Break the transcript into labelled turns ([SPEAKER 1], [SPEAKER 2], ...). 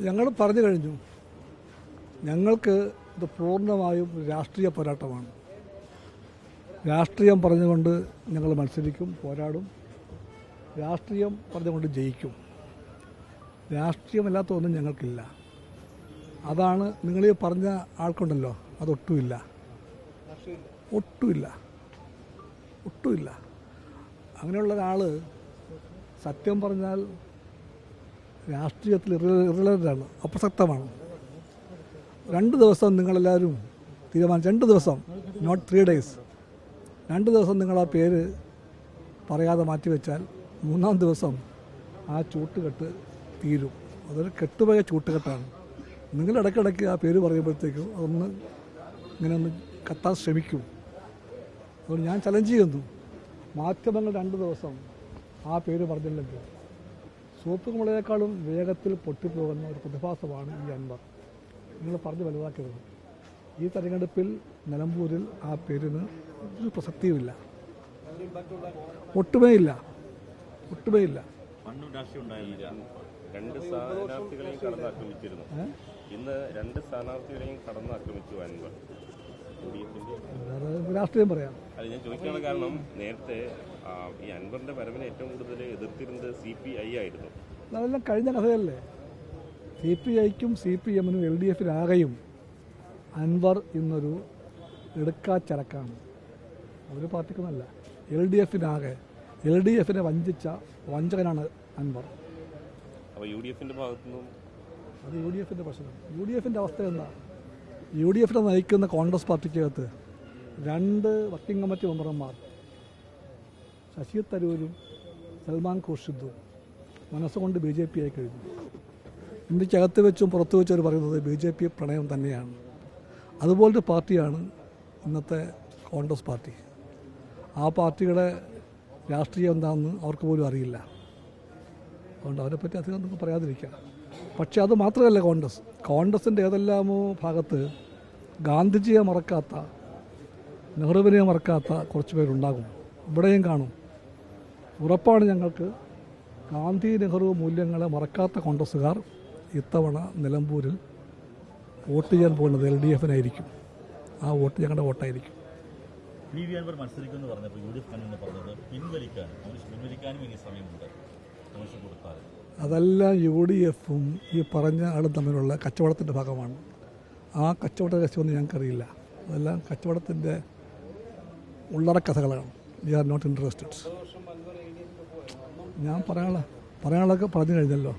[SPEAKER 1] ഞങ്ങൾ പറഞ്ഞു കഴിഞ്ഞു. ഞങ്ങൾക്ക് ഇത് പൂർണമായും രാഷ്ട്രീയ പോരാട്ടമാണ്. രാഷ്ട്രീയം പറഞ്ഞുകൊണ്ട് ഞങ്ങൾ മത്സരിക്കും പോരാടും. രാഷ്ട്രീയം പറഞ്ഞുകൊണ്ട് ജയിക്കും. രാഷ്ട്രീയമല്ലാത്ത ഒന്നും ഞങ്ങൾക്കില്ല. അതാണ് നിങ്ങൾ ഈ പറഞ്ഞ ആൾക്കുണ്ടല്ലോ അതൊട്ടുമില്ല. ഒട്ടുമില്ല. ഒട്ടുമില്ല. അങ്ങനെയുള്ള ഒരാൾ സത്യം പറഞ്ഞാൽ രാഷ്ട്രീയത്തിൽ ഇറലന്റാണ് അപ്രസക്തമാണ്. രണ്ട് ദിവസം നിങ്ങളെല്ലാവരും തീരുമാനിച്ചു രണ്ട് ദിവസം നോട്ട് ത്രീ ഡേയ്സ് രണ്ട് ദിവസം നിങ്ങൾ ആ പേര് പറയാതെ മാറ്റിവെച്ചാൽ മൂന്നാം ദിവസം ആ ചൂട്ടുകെട്ട് തീരും. അതൊരു കെട്ടുപോയ ചൂട്ടുകെട്ടാണ്. നിങ്ങൾ ഇടയ്ക്കിടയ്ക്ക് ആ പേര് പറയുമ്പോഴത്തേക്കും അതൊന്ന് ഇങ്ങനെ ഒന്ന് കത്താൻ ശ്രമിക്കും. അതുകൊണ്ട് ഞാൻ ചലഞ്ച് ചെയ്യുന്നു മാധ്യമങ്ങൾ രണ്ട് ദിവസം ആ പേര് പറഞ്ഞില്ലെങ്കിൽ സോപ്പ് കുമളയേക്കാളും വേഗത്തിൽ പൊട്ടിപ്പോകുന്ന ഒരു പ്രതിഭാസമാണ് ഈ അൻവർ. നിങ്ങൾ പറഞ്ഞ് വലുതാക്കരുത്. ഈ തെരഞ്ഞെടുപ്പിൽ നിലമ്പൂരിൽ ആ പേരിന് ഒരു പ്രസക്തിയുമില്ല. ഒട്ടുമേ ഇല്ല ഒട്ടുമേ ഇല്ല
[SPEAKER 2] ഉണ്ടായില്ല
[SPEAKER 3] രണ്ട് സ്ഥാനാർത്ഥികളെയും കടന്നാക്രമിച്ചിരുന്നു.
[SPEAKER 1] ഏ?
[SPEAKER 3] ഇന്ന് രണ്ട് സ്ഥാനാർത്ഥികളെയും കടന്നാക്രമിച്ചു അൻവർ. യു ഡി എഫിന്റെ
[SPEAKER 1] വേറെ രാഷ്ട്രീയം പറയാം.
[SPEAKER 3] അത് ഞാൻ ചോദിക്കാനുള്ള കാരണം നേരത്തെ ഈ അൻവറിന്റെ വരവിനെ ഏറ്റവും കൂടുതൽ എതിർത്തിരുന്നത് സി പി ഐ ആയിരുന്നു.
[SPEAKER 1] അതെല്ലാം കഴിഞ്ഞ കഥയല്ലേ? സി പി ഐക്കും സി പി എമ്മിനും എൽ ഡി എഫിനാകെയും അൻവർ ഇന്നൊരു എടുക്കാച്ചരക്കാണ്. അവർ പാർട്ടിക്കൊന്നല്ല എൽ ഡി എഫിനാകെ എൽ ഡി എഫിനെ വഞ്ചിച്ച വഞ്ചകനാണ് അൻവർ.
[SPEAKER 3] അപ്പോൾ യു ഡി ഭാഗത്തുനിന്നും?
[SPEAKER 1] അത് യു ഡി എഫിന്റെ പ്രശ്നം. യു ഡി എഫിന്റെ അവസ്ഥ എന്താ? യു ഡി എഫിനെ നയിക്കുന്ന കോൺഗ്രസ് പാർട്ടിക്കകത്ത് രണ്ട് വർക്കിംഗ് കമ്മിറ്റി മെമ്പർമാർ ശശി തരൂരും സൽമാൻ ഖുർഷിദും മനസ്സുകൊണ്ട് ബി ജെ പി ആയി കഴിഞ്ഞു. ഇന്ത്യക്കകത്ത് വെച്ചും പുറത്തു വെച്ചും അവർ പറയുന്നത് ബി ജെ പി പ്രണയം തന്നെയാണ്. അതുപോലൊരു പാർട്ടിയാണ് ഇന്നത്തെ കോൺഗ്രസ് പാർട്ടി. ആ പാർട്ടിയുടെ രാഷ്ട്രീയം എന്താണെന്ന് അവർക്ക് പോലും അറിയില്ല. അതുകൊണ്ട് അവരെപ്പറ്റി അധികം നമുക്ക് പറയാതിരിക്കാം. പക്ഷേ അത് മാത്രമല്ല കോൺഗ്രസ്. കോൺഗ്രസിന്റെ ഏതെല്ലാമോ ഭാഗത്ത് ഗാന്ധിജിയെ മറക്കാത്ത നെഹ്റുവിനെ മറക്കാത്ത കുറച്ച് പേരുണ്ടാകും ഇവിടെയും കാണും. ഉറപ്പാണ് ഞങ്ങൾക്ക് ഗാന്ധി നെഹ്റു മൂല്യങ്ങളെ മറക്കാത്ത കോൺഗ്രസ്സുകാർ ഇത്തവണ നിലമ്പൂരിൽ വോട്ട് ചെയ്യാൻ പോകുന്നത് എൽ ഡി എഫിനായിരിക്കും. ആ വോട്ട് ഞങ്ങളുടെ വോട്ടായിരിക്കും.
[SPEAKER 2] പി വി അൻവർ മത്സരിക്കുമെന്ന് പറഞ്ഞപ്പോൾ യു ഡി എഫ് കൺവീനർ പറഞ്ഞത് പിൻവലിക്കാനും പിൻവലിക്കാനും ഇനി സമയമുണ്ട്. കൊടുത്താൽ.
[SPEAKER 1] അതെല്ലാം യു ഡി എഫും ഈ പറഞ്ഞ ആളും തമ്മിലുള്ള കച്ചവടത്തിന്റെ ഭാഗമാണ്. ആ കച്ചവട രഹസ്യമൊന്നും ഞങ്ങൾക്കറിയില്ല. അതെല്ലാം കച്ചവടത്തിന്റെ ഉള്ളറ കഥകളാണ്. വി ആർ നോട്ട് ഇൻട്രസ്റ്റഡ് ഞാൻ പറയാനുള്ള പറയാനുള്ളതൊക്കെ പറഞ്ഞു കഴിഞ്ഞല്ലോ.